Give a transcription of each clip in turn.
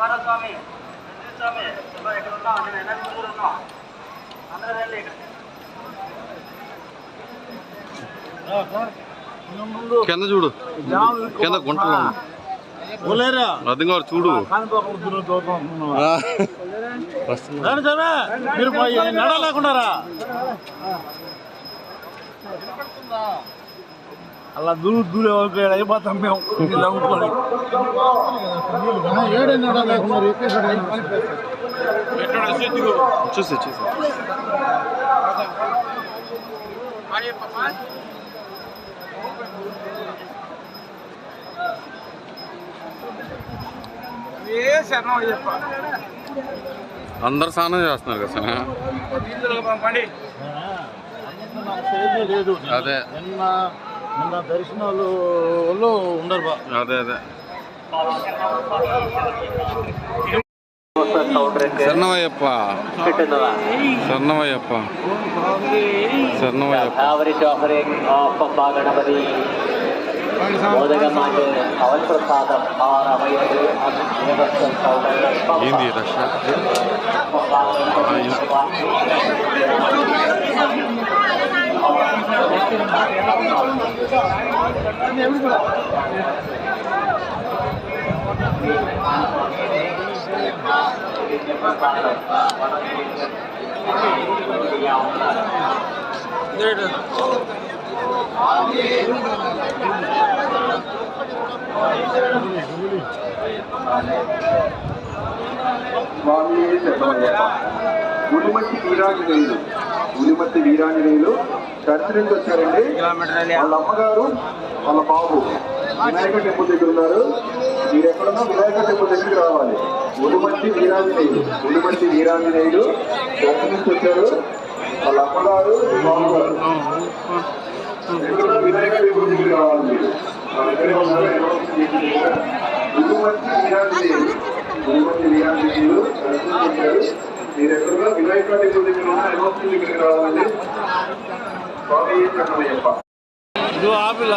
కుమారస్వామి స్వామి ఇక్కడ ఉన్నాం నేను ఎన్నో ముందు ఉన్నాం అందరూ రండి ఇక్కడ. కింద చూడు. కింద గుంటలు కూడా చూడు. మీరు పోయి నడలేకుండారా అలా దూరు దూరే వరకు అయిపోతాం మేము. నడలేకున్నారు చూసి చూసి. అందరు స్నానం చేస్తున్నారు కదా సార్ అదే. నిన్న నిన్న దర్శనాలు వాళ్ళు ఉండరు బా అదే అదే శరణమయ్యప్ప శరణమయ్యప్ప శరణమయ్యప్ప Average offering of Papa Ganapati. Modagamandu, Aval Prasadam, or available on Universal Southern ఏంది ఈ రష్ స్వామి శరణమయ్యప్ప ఉలిమట్టి వీరాంజనేయులు. ఉలిమట్టి వీరాంజనేయులు చర్చ నుంచి వచ్చారండి. వాళ్ళ అమ్మగారు వాళ్ళ బాబు వినాయక టెంపుల్ దగ్గర ఉన్నారు. మీరు ఎక్కడున్నా వినాయక టెంపుల్ దగ్గరికి రావాలి. ఉలిమట్టి వీరాంజనేయులు ఉలిమట్టి వీరాంజనేయులు చర్చ నుంచి వచ్చారు. వాళ్ళ అమ్మగారు బాబు గారు ఎక్కడున్నా వినాయక టెంపుల్ దగ్గరికి రావాలి మీరు. దగ్గర. ఉలిమట్టి వీరాంజనేయులు తిరుపతి వీరాంజనేయులు దర్శించారు మీరు ఎక్కడున్నా వినాయక టెంపుల్ దగ్గర ఉన్న ఎమోషన్ దగ్గరికి రావాలి. ಇದು ಆಪಿಲ್ಲ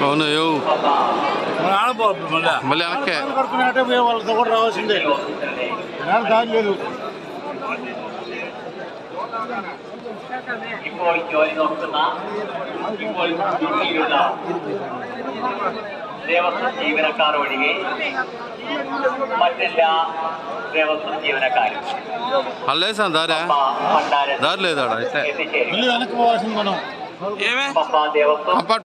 అవును ఏవు మళ్ళీ వెనక్కి. పడుకున్నట్టే వాళ్ళతో కూడా రావాల్సిందే దాని లేదు ఇప్పుడు ദേവസ്വം ജീവനക്കാർ ഒഴികെ മറ്റെല്ലാ ദേവസ്വം ജീവനക്കാരും. പണ്ടാരം എത്തിച്ചേരും. പമ്പ ദേവസ്വം